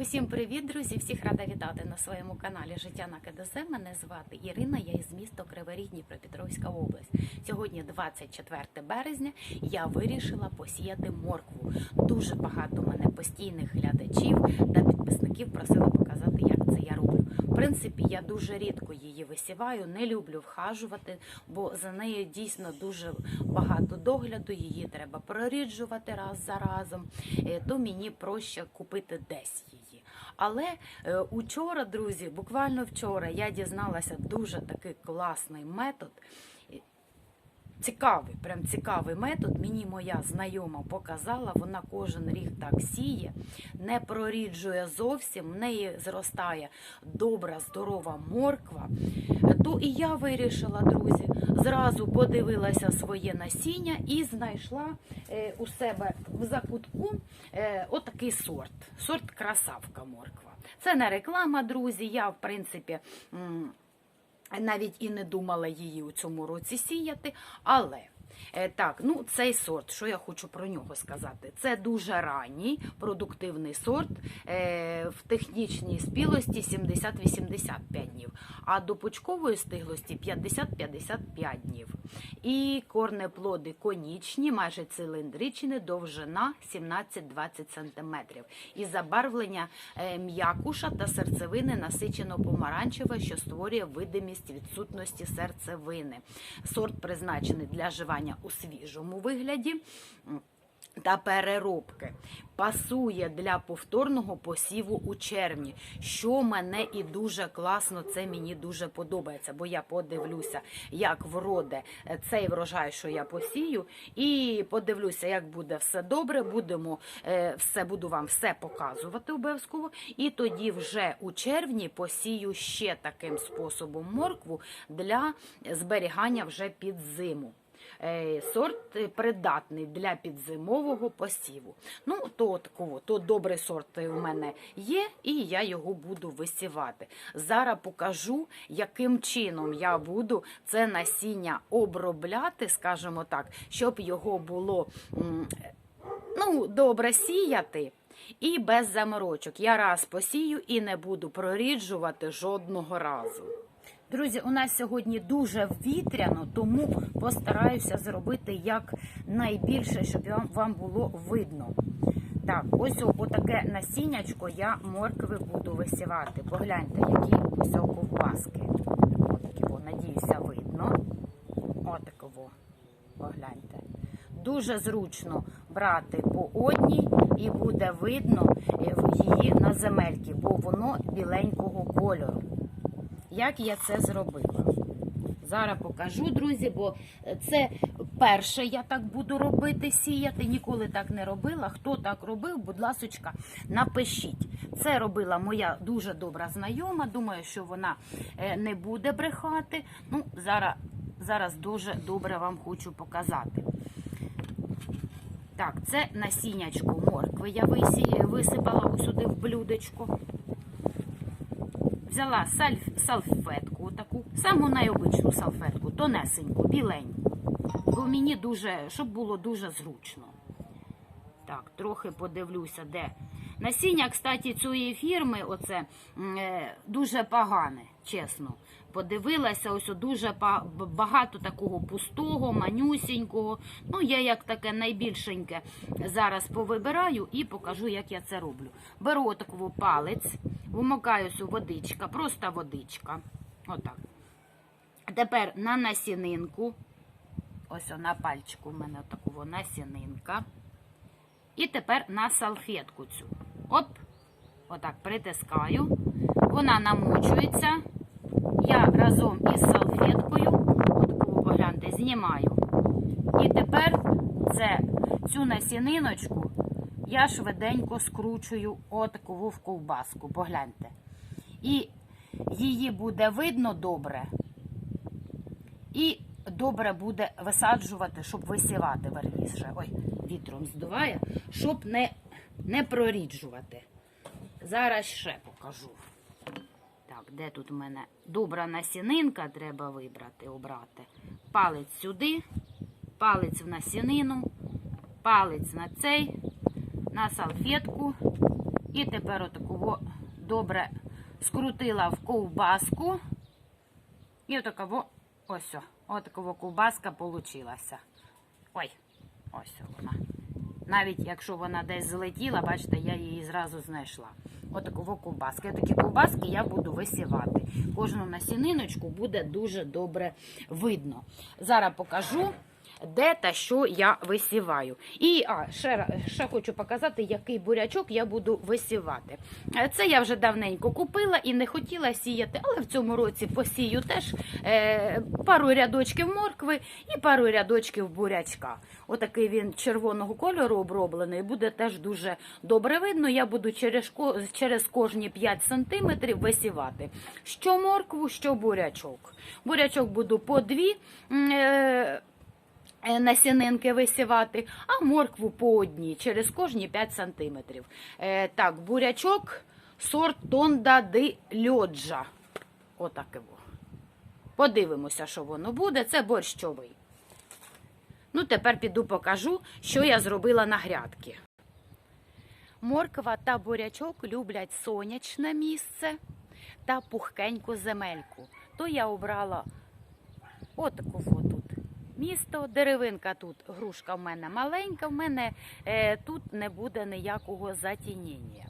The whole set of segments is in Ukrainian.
Усім привіт, друзі! Всіх рада вітати на своєму каналі Життя на КДЗ. Мене звати Ірина. Я із міста Кривий Ріг, Дніпропетровська область. Сьогодні 24 березня. Я вирішила посіяти моркву. Дуже багато мене постійних глядачів та підписників просили показати, як це я роблю. В принципі, я дуже рідко її висіваю, не люблю вхажувати, бо за нею дійсно дуже багато догляду. Її треба проріджувати раз за разом. Е, То мені проще купити десь її. Але е, учора, друзі, буквально вчора, я дізналася дуже такий класний метод. Цікавий, прям цікавий метод. Мені моя знайома показала. Вона кожен рік так сіє, не проріджує зовсім. В неї зростає добра, здорова морква. То і я вирішила, друзі, зразу подивилася своє насіння і знайшла е, у себе в закутку е, отакий сорт. Сорт красавка морква. Це не реклама, друзі. Я, в принципі. Навіть і не думала її у цьому році сіяти, але. Е, Так, ну цей сорт, що я хочу про нього сказати? Це дуже ранній продуктивний сорт е, в технічній спілості 70-85 днів, а до почкової стиглості 50-55 днів. І корнеплоди конічні, майже циліндричні, довжина 17-20 см. І забарвлення е, м'якуша та серцевини насичено помаранчеве, що створює видимість відсутності серцевини. Сорт призначений для живання у свіжому вигляді. Та переробки пасує для повторного посіву у червні, що мене і дуже класно, це мені дуже подобається, бо я подивлюся, як вроде цей врожай, що я посію, і подивлюся, як буде все добре. Будемо е, все, буду вам все показувати обов'язково. І тоді вже у червні посію ще таким способом моркву для зберігання вже під зиму. Е, Сорт е, придатний для підзимового посіву. Ну, то такого, то добрий сорт у мене є, і я його буду висівати. Зараз покажу, яким чином я буду це насіння обробляти, скажімо так, щоб його було ну, добре сіяти. І без заморочок. Я раз посію і не буду проріджувати жодного разу. Друзі, у нас сьогодні дуже вітряно, тому постараюся зробити як найбільше, щоб вам, було видно. Так, ось отаке насіннячко я моркви буду висівати. Погляньте, які ось ковбаски. Отакі, надіюся, видно. Отаково. Погляньте. Дуже зручно брати по одній і буде видно е, її на земельки, бо воно біленького кольору. Як я це зробила? Зараз покажу, друзі, бо це перше я так буду робити, сіяти. Ніколи так не робила. Хто так робив, будь ласочка, напишіть. Це робила моя дуже добра знайома. Думаю, що вона е, не буде брехати. Ну, зараз, зараз дуже добре вам хочу показати. Так, це насіннячко моркви. Я висипала сюди в блюдечко. Взяла салфетку таку, саму найобичну салфетку, тонесеньку, біленьку. Бо мені дуже, щоб було дуже зручно. Так, трохи подивлюся, де. Насіння, кстати, цієї фірми, оце е, дуже погане, чесно. Подивилася, ось дуже багато такого пустого, манюсінького. Ну, я як таке найбільшеньке зараз повибираю і покажу, як я це роблю. Беру отаку палець, вмикаю цю водичка, просто водичка. Отак. Тепер на насінинку. Ось на пальчику в мене такого насінинка. І тепер на салфетку цю. Оп, отак притискаю. Вона намочується. Я разом із салфеткою, отаку погляньте, знімаю. І тепер це, цю насіниночку я швиденько скручую отаку в ковбаску. Погляньте. І її буде видно добре. І добре буде висаджувати, щоб висівати верніше. Ой, вітром здуває, щоб не, не проріджувати. Зараз ще покажу. Де тут у мене добра насінинка треба вибрати, обрати. Палець сюди, палець в насінину, палець на цей, на салфетку І тепер отаково добре скрутила в ковбаску. І отаково, ось, отакова ковбаска получилася. Ой, ось вона. Навіть якщо вона десь злетіла, бачите, я її зразу знайшла. Отаково ковбаски. Такі ковбаски я буду висівати. Кожну насіниночку буде дуже добре видно. Зараз покажу. Де та що я висіваю. І а, ще, ще хочу показати, який бурячок я буду висівати. Е, Це я вже давненько купила і не хотіла сіяти, але в цьому році посію теж е, пару рядочків моркви і пару рядочків бурячка. Отакий він червоного кольору оброблений, буде теж дуже добре видно. Я буду через, через кожні 5 сантиметрів висівати. Що моркву, що бурячок. Бурячок буду по дві. Е, насінинки висівати, а моркву по одній, через кожні 5 сантиметрів. Е, так, бурячок сорт Тонда ди Льоджа. Отаке. во. Подивимося, що воно буде. Це борщовий. Ну, тепер піду покажу, що я зробила на грядки. Морква та бурячок люблять сонячне місце та пухкеньку земельку. То я обрала отаку от тут місто, деревинка тут, грушка в мене маленька, в мене е, тут не буде ніякого затінення.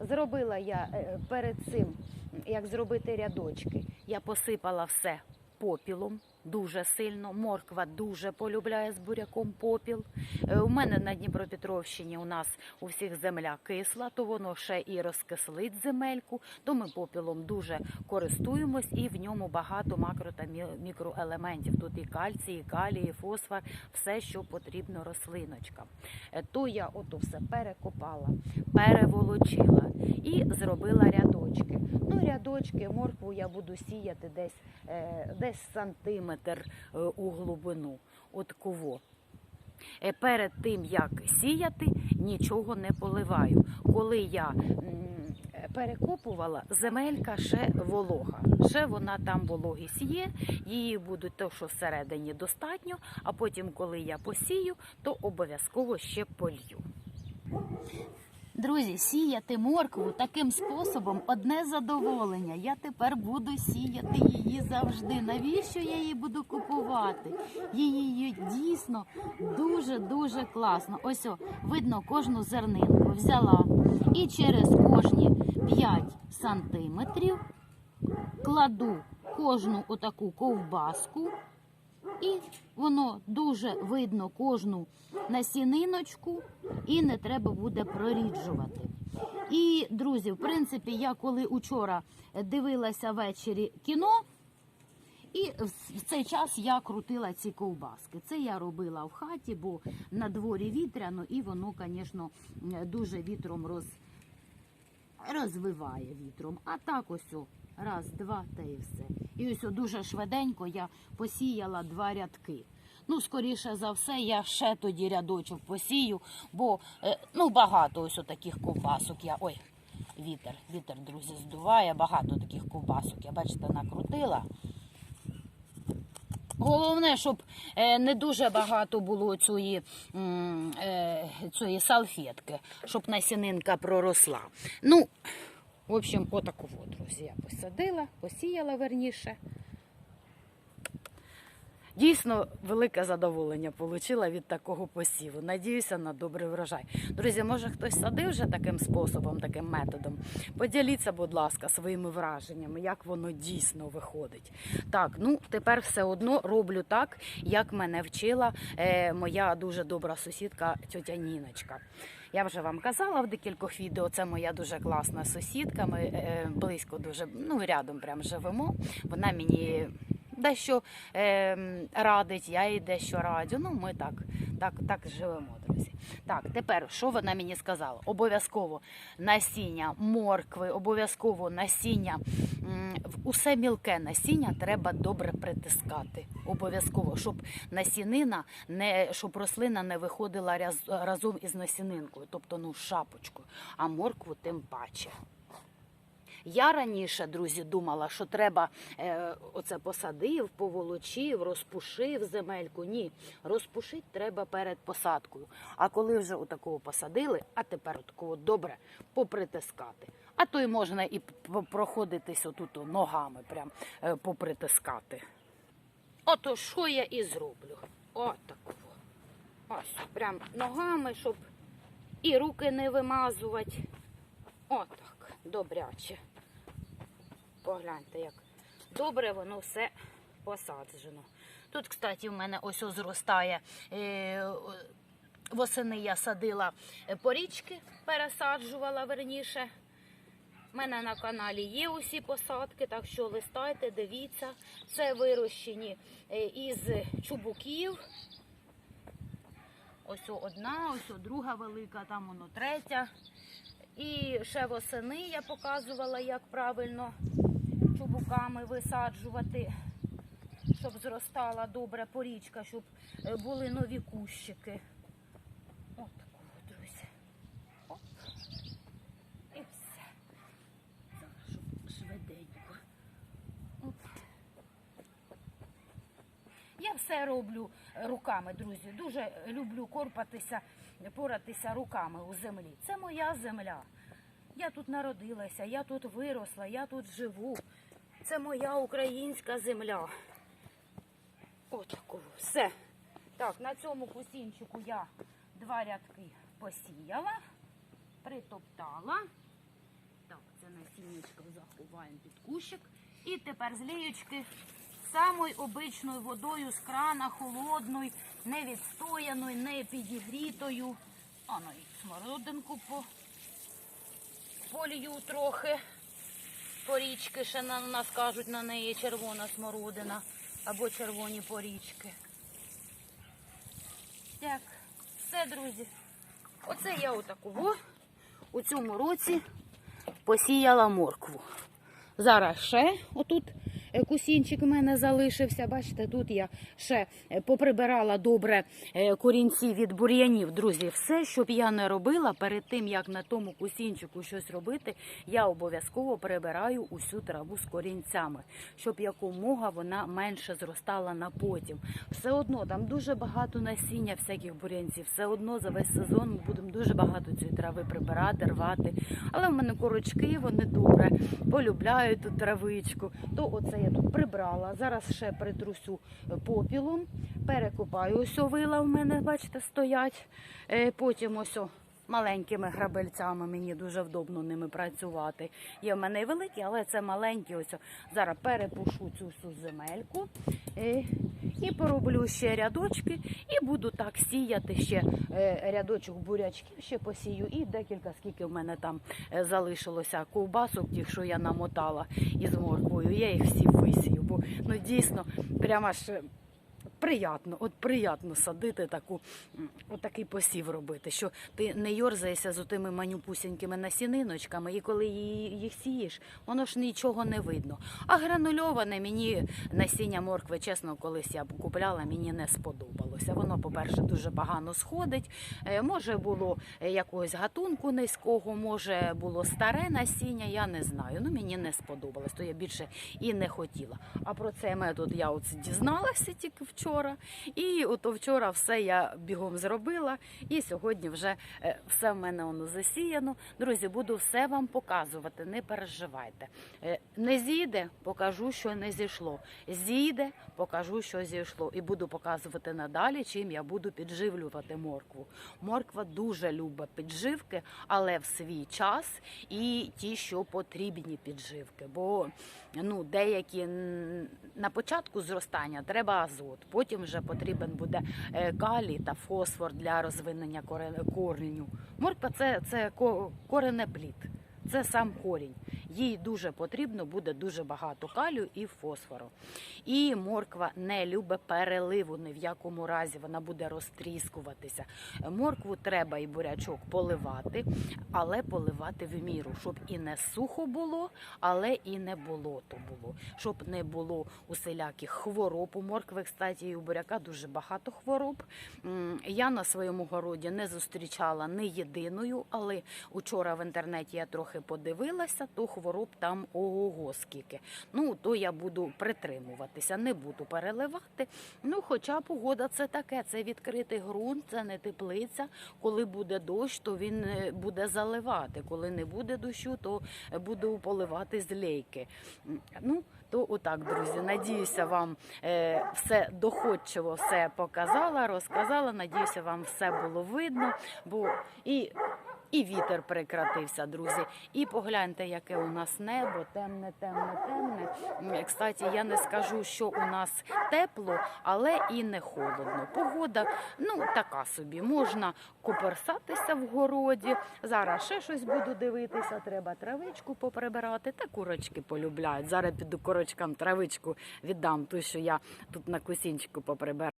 Зробила я е, перед цим, як зробити рядочки, я посипала все попілом дуже сильно. Морква дуже полюбляє з буряком попіл. Е, У мене на Дніпропетровщині у нас у всіх земля кисла, то воно ще і розкислить земельку, то ми попілом дуже користуємось і в ньому багато макро та мікроелементів. Тут і кальцій, і калій, і фосфор, все, що потрібно рослиночкам. Е, То я ото все перекопала, переволочила і зробила рядочки. Ну, рядочки, моркву я буду сіяти десь, е, десь сантиметр е, у глибину. От кого. Е, Перед тим як сіяти, нічого не поливаю. Коли я перекопувала, земелька ще волога. Ще вона там вологість є, її буде то, що всередині достатньо, а потім, коли я посію, то обов'язково ще полью. Друзі, сіяти моркву таким способом одне задоволення. Я тепер буду сіяти її завжди. Навіщо я її буду купувати? Її дійсно дуже-дуже класно. Ось о, видно кожну зернинку взяла і через кожні 5 сантиметрів кладу кожну отаку ковбаску. І воно дуже видно кожну насіниночку, і не треба буде проріджувати. І, друзі, в принципі, я коли учора дивилася ввечері кіно, і в цей час я крутила ці ковбаски. Це я робила в хаті, бо на дворі вітряно, і воно, звісно, дуже вітром роз, розвиває вітром. А так ось раз, два, та і все. І ось дуже швиденько я посіяла два рядки. Ну, скоріше за все, я ще тоді рядочок посію, бо е, ну, багато ось таких ковбасок я. Ой, вітер, вітер, друзі, здуває, багато таких ковбасок. Я бачите, накрутила. Головне, щоб е, не дуже багато було цієї, е, цієї салфетки, щоб насінинка проросла. Ну, в общем, отаку от, друзі, я посадила, посіяла верніше. Дійсно, велике задоволення отримала від такого посіву. Надіюся на добрий врожай. Друзі, може хтось садив вже таким способом, таким методом. Поділіться, будь ласка, своїми враженнями, як воно дійсно виходить. Так, ну тепер все одно роблю так, як мене вчила е, моя дуже добра сусідка тьотя Ніночка. Я вже вам казала в декількох відео, це моя дуже класна сусідка. Ми е, близько дуже ну рядом прям живемо. Вона мені дещо е, радить, я їй дещо радю. Ну, ми так, так, так живемо, друзі. Так, тепер що вона мені сказала? Обов'язково насіння моркви, обов'язково насіння, усе мілке насіння треба добре притискати. Обов'язково, щоб насінина не щоб рослина не виходила раз, разом із насінинкою, тобто ну шапочкою, а моркву тим паче. Я раніше, друзі, думала, що треба е, оце посадив, поволочив, розпушив земельку. Ні, розпушити треба перед посадкою. А коли вже отакого посадили, а тепер отакого добре попритискати. А то й можна і проходитись отут ногами, прям е, попритискати. Ото що я і зроблю. Отакого. Ось, прям ногами, щоб і руки не вимазувати. Отак, добряче. Погляньте, як добре воно все посаджено. Тут, кстати, в мене ось ось зростає. Е, восени я садила е, порічки, пересаджувала верніше. У мене на каналі є усі посадки, так що листайте, дивіться. Це вирощені е, із чубуків. Ось одна, ось друга велика, там воно третя. І ще восени я показувала, як правильно чубуками висаджувати, щоб зростала добре порічка, щоб е, були нові кущики. От такого, друзі. Оп. І все. Зараз, швиденько. Оп. Я все роблю руками, друзі. Дуже люблю корпатися, поратися руками у землі. Це моя земля. Я тут народилася, я тут виросла, я тут живу. Це моя українська земля. Отакого. Все. Так, на цьому кусінчику я два рядки посіяла, притоптала. Так, це насіннячко заховаємо під кущик. І тепер з лієчки самою обичною водою з крана, холодною, не відстояною, не підігрітою. А ну і смородинку по полію трохи. Порічки ще на нас кажуть на неї червона смородина або червоні порічки. Так, все, друзі. Оце я отаку у цьому році посіяла моркву. Зараз ще отут кусінчик в мене залишився. Бачите, тут я ще е, поприбирала добре е, корінці від бур'янів. Друзі, все, щоб я не робила перед тим, як на тому кусінчику щось робити, я обов'язково прибираю усю траву з корінцями, щоб якомога вона менше зростала на потім. Все одно там дуже багато насіння всяких бур'янців. Все одно за весь сезон ми будемо дуже багато цієї трави прибирати, рвати. Але в мене корочки, вони добре полюбляють ту травичку. То оце я тут прибрала. Зараз ще притрусю е, попілом, перекопаю. Ось вила в мене, бачите, стоять. Е, Потім ось маленькими грабельцями мені дуже вдобно ними працювати. Є в мене великі, але це маленькі. Ось зараз перепушу цю всю земельку. І пороблю ще рядочки, і буду так сіяти ще е, рядочок бурячків ще посію, і декілька, скільки в мене там е, залишилося ковбасок, тих, що я намотала із морквою. Я їх всі висію, бо ну дійсно прямо аж. Приятно, от приятно садити таку, м, отакий посів робити, що ти не йорзаєшся з тими манюпусінькими насіниночками, і коли їх сієш, воно ж нічого не видно. А гранульоване мені насіння моркви, чесно, колись я купляла, мені не сподобалося. Воно, по-перше, дуже погано сходить. Е, Може, було е, якогось гатунку низького, може було старе насіння, я не знаю. Ну мені не сподобалось, то я більше і не хотіла. А про цей метод я от дізналася тільки вчора. І от вчора все я бігом зробила. І сьогодні вже е, все в мене воно засіяно. Друзі, буду все вам показувати, не переживайте. Е, Не зійде, покажу, що не зійшло. Зійде, покажу, що зійшло. І буду показувати надалі, чим я буду підживлювати моркву. Морква дуже любить підживки, але в свій час і ті, що потрібні підживки. Бо ну, деякі на початку зростання треба азот, потім вже потрібен буде е, калій та фосфор для розвинення кореню. Морква це, це ко- коренеплід. Це сам корінь. Їй дуже потрібно буде дуже багато калію і фосфору. І морква не любить переливу ні в якому разі. Вона буде розтріскуватися. Моркву треба і бурячок поливати, але поливати в міру, щоб і не сухо було, але і не болото було, щоб не було усіляких хвороб. У моркви, кстати, і у буряка дуже багато хвороб. Я на своєму городі не зустрічала ні єдиною, але учора в інтернеті я трохи подивилася, то хвороб хвороб там ого скільки. Ну, то я буду притримуватися, не буду переливати. Ну, хоча погода це таке, це відкритий ґрунт, це не теплиця. Коли буде дощ, то він е, буде заливати. Коли не буде дощу, то е, буду поливати з лейки. Ну, то отак, друзі. Надіюся, вам е, все доходчиво все показала, розказала. Надіюся, вам все було видно. Бо і, і вітер прекратився, друзі. І погляньте, яке у нас небо, темне, темне, темне. Кстати, я не скажу, що у нас тепло, але і не холодно. Погода ну така собі. Можна коперсатися в городі. Зараз ще щось буду дивитися. Треба травичку поприбирати. Та курочки полюбляють. Зараз піду курочкам травичку віддам, ту, що я тут на кусінчику поприбирала.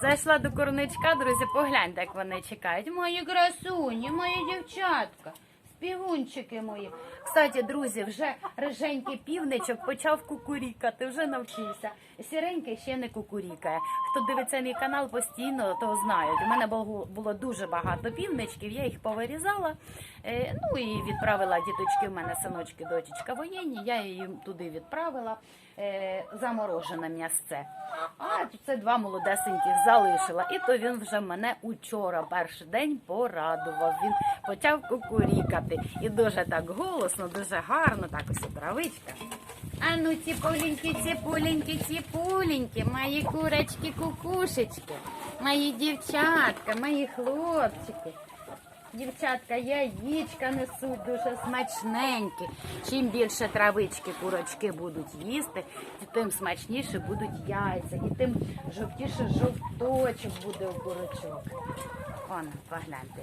Зайшла до корничка, друзі. Погляньте, як вони чекають. Мої красуні, мої дівчатка. Співунчики мої. Кстати, друзі, вже риженький півничок почав кукурікати, вже навчився. Сіренький ще не кукурікає. Хто дивиться мій канал постійно, то знають. У мене було, дуже багато півничків, я їх повирізала. Е, ну і відправила діточки. У мене синочки, дочечка воєнні. Я її туди відправила. Е, заморожене м'ясце. А це два молодесеньких залишила. І то він вже мене учора, перший день, порадував. Він почав кукурікати. І дуже так голосно, дуже гарно, так ось і травичка. А ну, ціпуленькі, ціпуленькі, ціпуленькі, мої курочки, кукушечки, мої дівчатка, мої хлопчики. Дівчатка, яєчка несуть дуже смачненькі. Чим більше травички курочки будуть їсти, тим смачніше будуть яйця, і тим жовтіше жовточок буде у курочок. Вон, погляньте,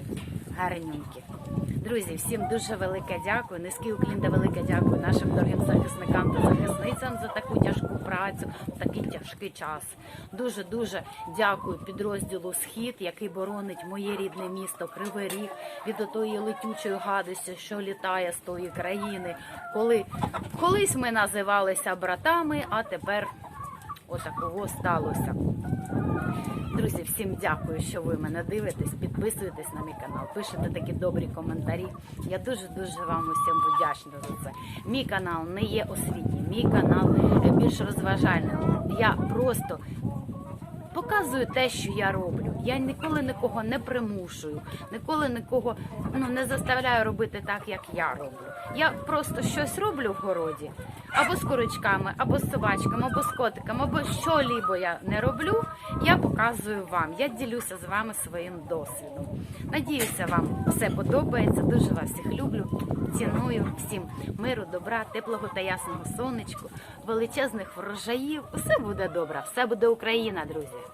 гарненькі. Друзі, всім дуже велике дякую. Низький уклін та велике дякую нашим дорогим захисникам та захисницям за таку тяжку працю, такий тяжкий час. Дуже дуже дякую підрозділу Схід, який боронить моє рідне місто Кривий Ріг від отої летючої гадості, що літає з тої країни. Коли колись ми називалися братами, а тепер отакого сталося. Друзі, всім дякую, що ви мене дивитесь. Підписуєтесь на мій канал, пишете такі добрі коментарі. Я дуже дуже вам усім вдячна за це. Мій канал не є освітній, мій канал е, більш розважальний. Я просто показую те, що я роблю. Я ніколи нікого не примушую, ніколи нікого ну, не заставляю робити так, як я роблю. Я просто щось роблю в городі, або з курочками, або з собачками, або з котиками, або що-лібо я не роблю. Я показую вам. Я ділюся з вами своїм досвідом. Надіюся, вам все подобається. Дуже вас всіх люблю. Ціную всім миру, добра, теплого та ясного сонечку, величезних врожаїв. Усе буде добре, все буде Україна, друзі.